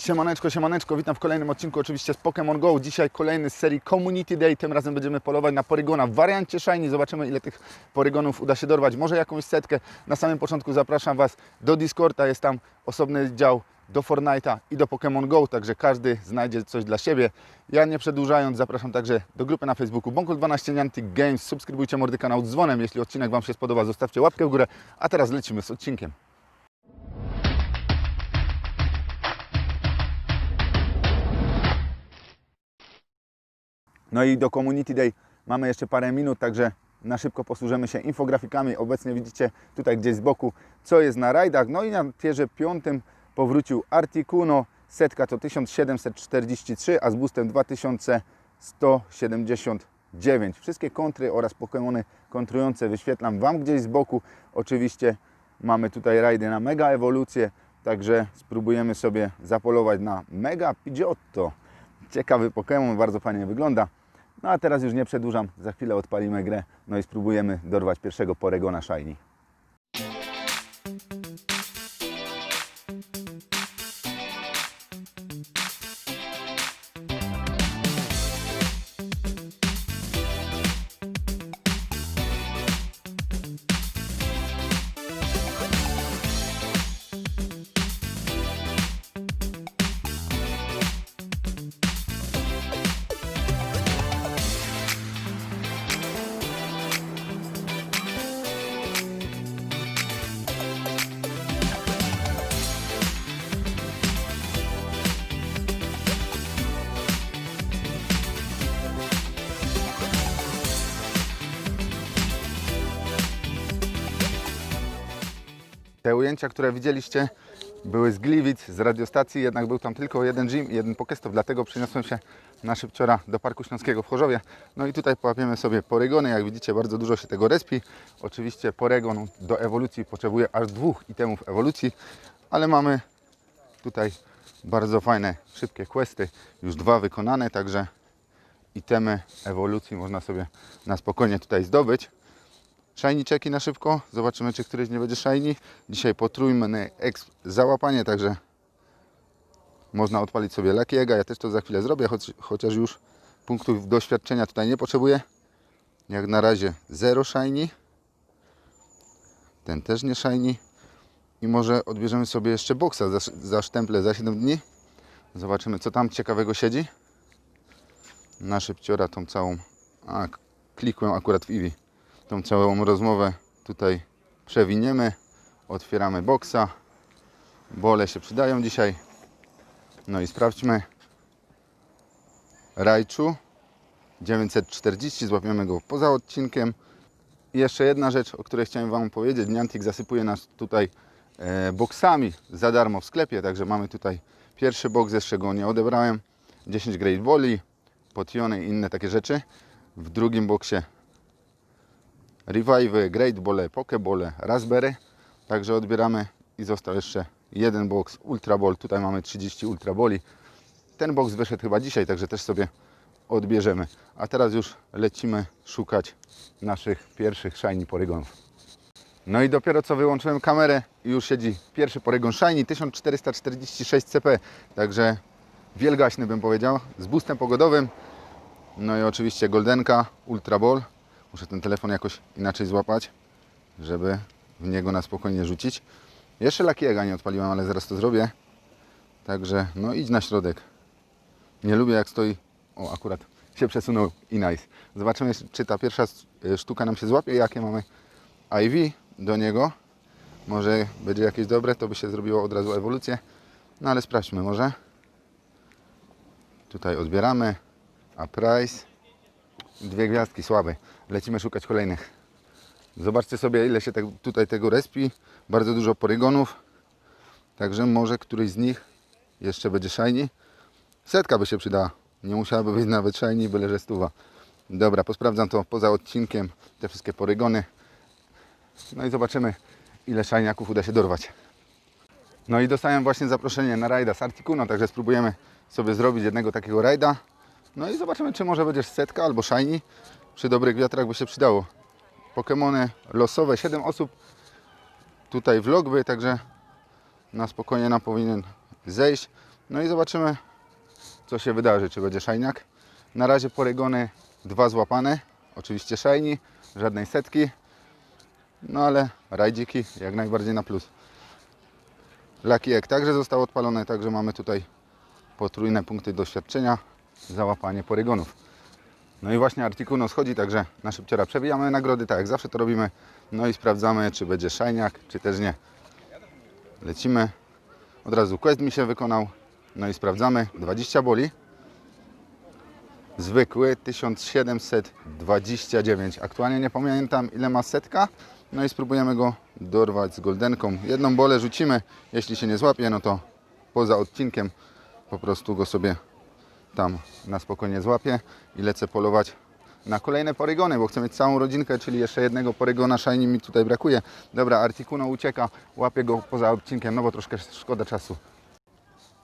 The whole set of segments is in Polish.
Siemaneczko, siemaneczko, witam w kolejnym odcinku oczywiście z Pokémon Go. Dzisiaj kolejny z serii Community Day, tym razem będziemy polować na Porygona w wariancie Shiny. Zobaczymy ile tych Porygonów uda się dorwać, może jakąś setkę. Na samym początku zapraszam Was do Discorda, jest tam osobny dział do Fortnite'a i do Pokémon Go, także każdy znajdzie coś dla siebie. Ja nie przedłużając, zapraszam także do grupy na Facebooku Bonkol12 Niantic Games. Subskrybujcie mordy kanał dzwonem, jeśli odcinek Wam się spodoba, zostawcie łapkę w górę. A teraz lecimy z odcinkiem. No i do Community Day mamy jeszcze parę minut, także na szybko posłużymy się infografikami. Obecnie widzicie tutaj gdzieś z boku, co jest na rajdach. No i na tierze piątym powrócił Articuno. Setka to 1743, a z boostem 2179. Wszystkie kontry oraz Pokémony kontrujące wyświetlam Wam gdzieś z boku. Oczywiście mamy tutaj rajdy na mega ewolucję, także spróbujemy sobie zapolować na mega Pidgeotto. Ciekawy Pokémon, bardzo fajnie wygląda. No a teraz już nie przedłużam, za chwilę odpalimy grę, no i spróbujemy dorwać pierwszego Poregona Shiny. Te ujęcia, które widzieliście, były z Gliwic, z radiostacji, jednak był tam tylko jeden gym i jeden Pokestop, dlatego przeniosłem się na szybciora do Parku Śląskiego w Chorzowie. No i tutaj połapiemy sobie porygony, jak widzicie bardzo dużo się tego respi. Oczywiście porygon do ewolucji potrzebuje aż dwóch itemów ewolucji, ale mamy tutaj bardzo fajne, szybkie questy, już dwa wykonane, także itemy ewolucji można sobie na spokojnie tutaj zdobyć. Shiny czeki na szybko. Zobaczymy, czy któryś nie będzie shiny. Dzisiaj potrójmy załapanie, także można odpalić sobie Lucky'ego. Ja też to za chwilę zrobię, choć, chociaż już punktów doświadczenia tutaj nie potrzebuję. Jak na razie 0 shiny. Ten też nie shiny. I może odbierzemy sobie jeszcze boksa za, za sztemple za 7 dni. Zobaczymy, co tam ciekawego siedzi. Na szybciora tą całą... A, klikłem akurat w Eevee tą całą rozmowę tutaj przewiniemy. Otwieramy boksa. Bole się przydają dzisiaj. No i sprawdźmy. Rajczu 940, złapiemy go poza odcinkiem. I jeszcze jedna rzecz, o której chciałem Wam powiedzieć. Niantic zasypuje nas tutaj e, boksami za darmo w sklepie, także mamy tutaj pierwszy boks, jeszcze go nie odebrałem. 10 Great Volley, potiony i inne takie rzeczy. W drugim boksie Revive, Great Ball, Pokeball, Raspberry. Także odbieramy i został jeszcze jeden box Ultra Ball. Tutaj mamy 30 Ultra Boli. Ten box wyszedł chyba dzisiaj, także też sobie odbierzemy. A teraz już lecimy szukać naszych pierwszych Shiny Porygonów. No i dopiero co wyłączyłem kamerę i już siedzi pierwszy Porygon Shiny 1446 CP. Także wielgaśny bym powiedział, z boostem pogodowym. No i oczywiście Goldenka, Ultra Ball. Muszę ten telefon jakoś inaczej złapać, żeby w niego na spokojnie rzucić. Jeszcze lakiega nie odpaliłem, ale zaraz to zrobię. Także no idź na środek. Nie lubię jak stoi. O, akurat się przesunął i nice. Zobaczymy, czy ta pierwsza y, sztuka nam się złapie. Jakie mamy IV do niego. Może będzie jakieś dobre, to by się zrobiło od razu ewolucję. No ale sprawdźmy może. Tutaj odbieramy. A price. Dwie gwiazdki, słabe. Lecimy szukać kolejnych. Zobaczcie sobie ile się te, tutaj tego respi. Bardzo dużo porygonów. Także może któryś z nich jeszcze będzie shiny. Setka by się przydała. Nie musiałaby być nawet shiny, byle że stuwa. Dobra, posprawdzam to poza odcinkiem. Te wszystkie porygony. No i zobaczymy ile shiniaków uda się dorwać. No i dostałem właśnie zaproszenie na rajda z Articuno, także spróbujemy sobie zrobić jednego takiego rajda. No i zobaczymy, czy może będziesz setka albo shiny. Przy dobrych wiatrach by się przydało. Pokemony losowe, 7 osób tutaj w logby, także na spokojnie nam powinien zejść. No i zobaczymy, co się wydarzy, czy będzie szajniak. Na razie porygony dwa złapane, oczywiście szajni, żadnej setki, no ale rajdziki jak najbardziej na plus. Lucky Egg także został odpalony, także mamy tutaj potrójne punkty doświadczenia za łapanie porygonów. No i właśnie Articuno schodzi, także na szybciora przewijamy nagrody, tak jak zawsze to robimy. No i sprawdzamy, czy będzie szajniak, czy też nie. Lecimy. Od razu quest mi się wykonał. No i sprawdzamy. 20 boli. Zwykły 1729. Aktualnie nie pamiętam ile ma setka. No i spróbujemy go dorwać z goldenką. Jedną bolę rzucimy. Jeśli się nie złapie, no to poza odcinkiem po prostu go sobie tam na spokojnie złapię i lecę polować na kolejne porygony, bo chcę mieć całą rodzinkę, czyli jeszcze jednego porygona shiny mi tutaj brakuje. Dobra, Articuno ucieka, łapię go poza odcinkiem, no bo troszkę szkoda czasu.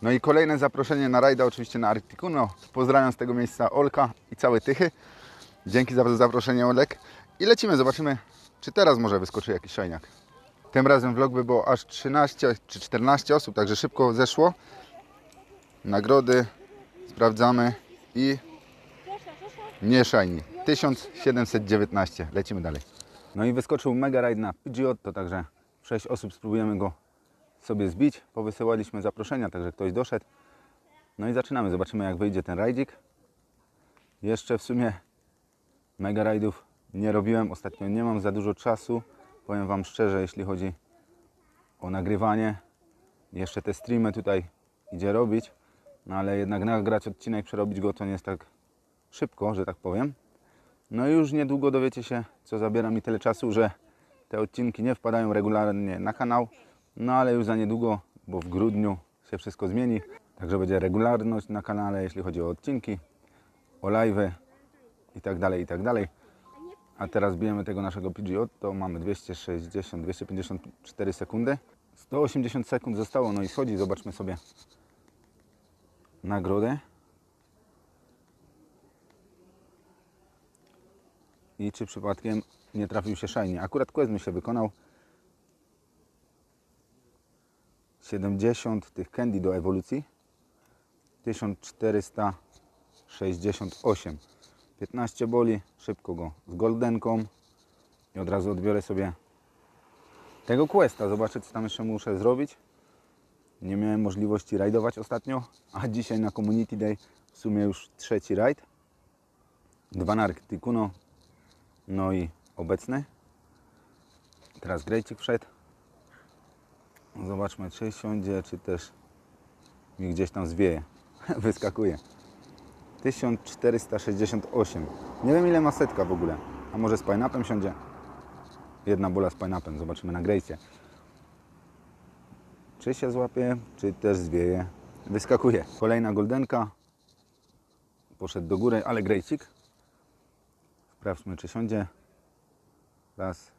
No i kolejne zaproszenie na rajda, oczywiście na Articuno. Pozdrawiam z tego miejsca Olka i całe Tychy. Dzięki za zaproszenie Olek. I lecimy, zobaczymy, czy teraz może wyskoczy jakiś szajniak. Tym razem vlog by było aż 13 czy 14 osób, także szybko zeszło. Nagrody sprawdzamy i shiny. 1719. Lecimy dalej. No i wyskoczył mega ride na Pidgeot, to także 6 osób spróbujemy go sobie zbić. Powysyłaliśmy zaproszenia, także ktoś doszedł. No i zaczynamy. Zobaczymy jak wyjdzie ten rajdzik. Jeszcze w sumie mega rajdów nie robiłem. Ostatnio nie mam za dużo czasu. Powiem Wam szczerze, jeśli chodzi o nagrywanie. Jeszcze te streamy tutaj idzie robić. No ale jednak nagrać odcinek, przerobić go to nie jest tak szybko, że tak powiem. No i już niedługo dowiecie się, co zabiera mi tyle czasu, że te odcinki nie wpadają regularnie na kanał. No ale już za niedługo, bo w grudniu się wszystko zmieni. Także będzie regularność na kanale, jeśli chodzi o odcinki, o live'y i tak dalej, i tak dalej. A teraz bijemy tego naszego PGO, to mamy 260, 254 sekundy. 180 sekund zostało, no i schodzi, zobaczmy sobie nagrodę. I czy przypadkiem nie trafił się shiny. Akurat quest mi się wykonał. 70 tych candy do ewolucji. 1468. 15 boli, szybko go z goldenką. I od razu odbiorę sobie tego questa. Zobaczę co tam jeszcze muszę zrobić. Nie miałem możliwości rajdować ostatnio, a dzisiaj na Community Day w sumie już trzeci rajd. Dwa na Arcticuno, no i obecny. Teraz Grejcik wszedł. Zobaczmy, czy siądzie, czy też mi gdzieś tam zwieje. Wyskakuje. 1468. Nie wiem ile ma setka w ogóle. A może z pineapem siądzie? Jedna bola z pineapem. Zobaczymy na Grejcie. Czy się złapie, czy też zwieje. Wyskakuje. Kolejna goldenka. Poszedł do góry, ale grejcik. Sprawdźmy, czy siądzie. Raz,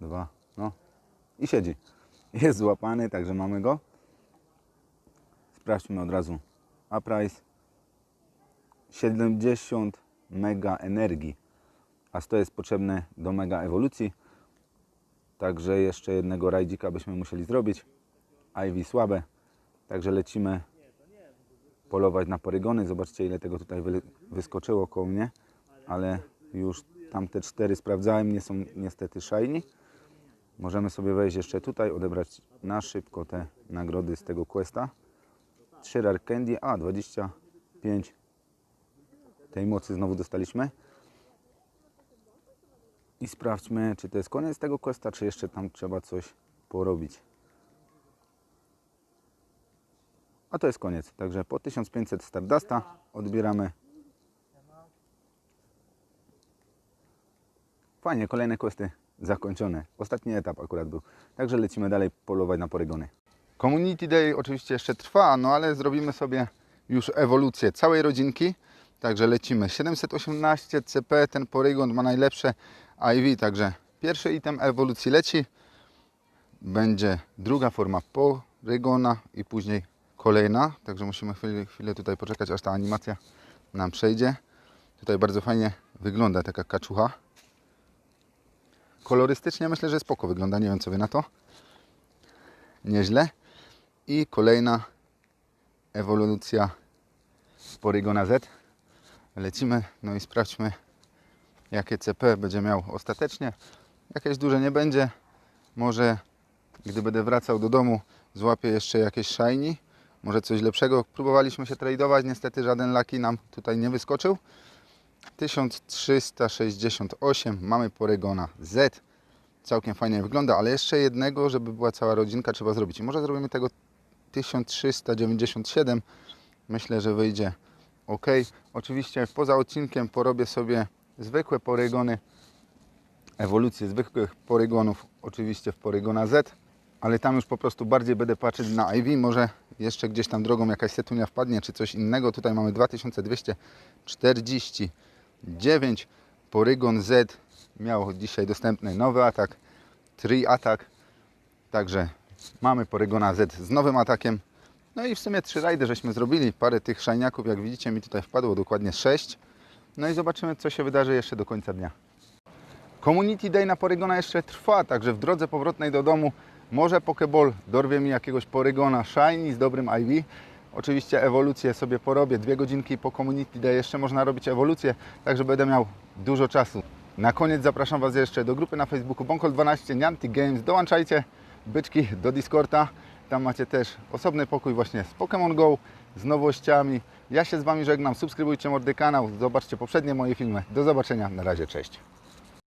dwa, no i siedzi. Jest złapany, także mamy go. Sprawdźmy od razu. A price 70 mega energii. A to jest potrzebne do mega ewolucji. Także jeszcze jednego rajdzika byśmy musieli zrobić. Ivy słabe. Także lecimy polować na porygony. Zobaczcie ile tego tutaj wy, wyskoczyło koło mnie. Ale już tamte cztery sprawdzałem, nie są niestety shiny. Możemy sobie wejść jeszcze tutaj, odebrać na szybko te nagrody z tego questa. 3 rare candy, a 25 tej mocy znowu dostaliśmy. I sprawdźmy, czy to jest koniec tego questa, czy jeszcze tam trzeba coś porobić. A to jest koniec. Także po 1500 Stardusta odbieramy. Fajnie, kolejne questy zakończone. Ostatni etap akurat był. Także lecimy dalej polować na porygony. Community Day oczywiście jeszcze trwa, no ale zrobimy sobie już ewolucję całej rodzinki. Także lecimy. 718 CP, ten porygon ma najlepsze IV, także pierwszy item ewolucji leci. Będzie druga forma porygona i później kolejna. Także musimy chwilę, chwilę tutaj poczekać, aż ta animacja nam przejdzie. Tutaj bardzo fajnie wygląda taka kaczucha. Kolorystycznie myślę, że spoko wygląda. Nie wiem co wy na to. Nieźle. I kolejna ewolucja Porygona Z. Lecimy, no i sprawdźmy jakie CP będzie miał ostatecznie. Jakieś duże nie będzie. Może gdy będę wracał do domu złapię jeszcze jakieś shiny. Może coś lepszego. Próbowaliśmy się tradeować, niestety żaden laki nam tutaj nie wyskoczył. 1368 mamy Porygona Z. Całkiem fajnie wygląda, ale jeszcze jednego, żeby była cała rodzinka trzeba zrobić. I może zrobimy tego 1397. Myślę, że wyjdzie ok. Oczywiście poza odcinkiem porobię sobie zwykłe porygony, ewolucję zwykłych porygonów, oczywiście w porygona Z, ale tam już po prostu bardziej będę patrzeć na IV, może jeszcze gdzieś tam drogą jakaś setunia wpadnie, czy coś innego. Tutaj mamy 2249, porygon Z miał dzisiaj dostępny nowy atak, 3 atak, także mamy porygona Z z nowym atakiem. No i w sumie trzy rajdy żeśmy zrobili, parę tych szajniaków, jak widzicie mi tutaj wpadło dokładnie 6. No i zobaczymy, co się wydarzy jeszcze do końca dnia. Community Day na Porygona jeszcze trwa, także w drodze powrotnej do domu może Pokeball dorwie mi jakiegoś Porygona Shiny z dobrym IV. Oczywiście ewolucję sobie porobię, dwie godzinki po Community Day jeszcze można robić ewolucję, także będę miał dużo czasu. Na koniec zapraszam Was jeszcze do grupy na Facebooku Bonkol12 Niantic Games. Dołączajcie byczki do Discorda. Tam macie też osobny pokój właśnie z Pokémon Go, z nowościami. Ja się z Wami żegnam. Subskrybujcie mordy kanał, zobaczcie poprzednie moje filmy. Do zobaczenia. Na razie, cześć.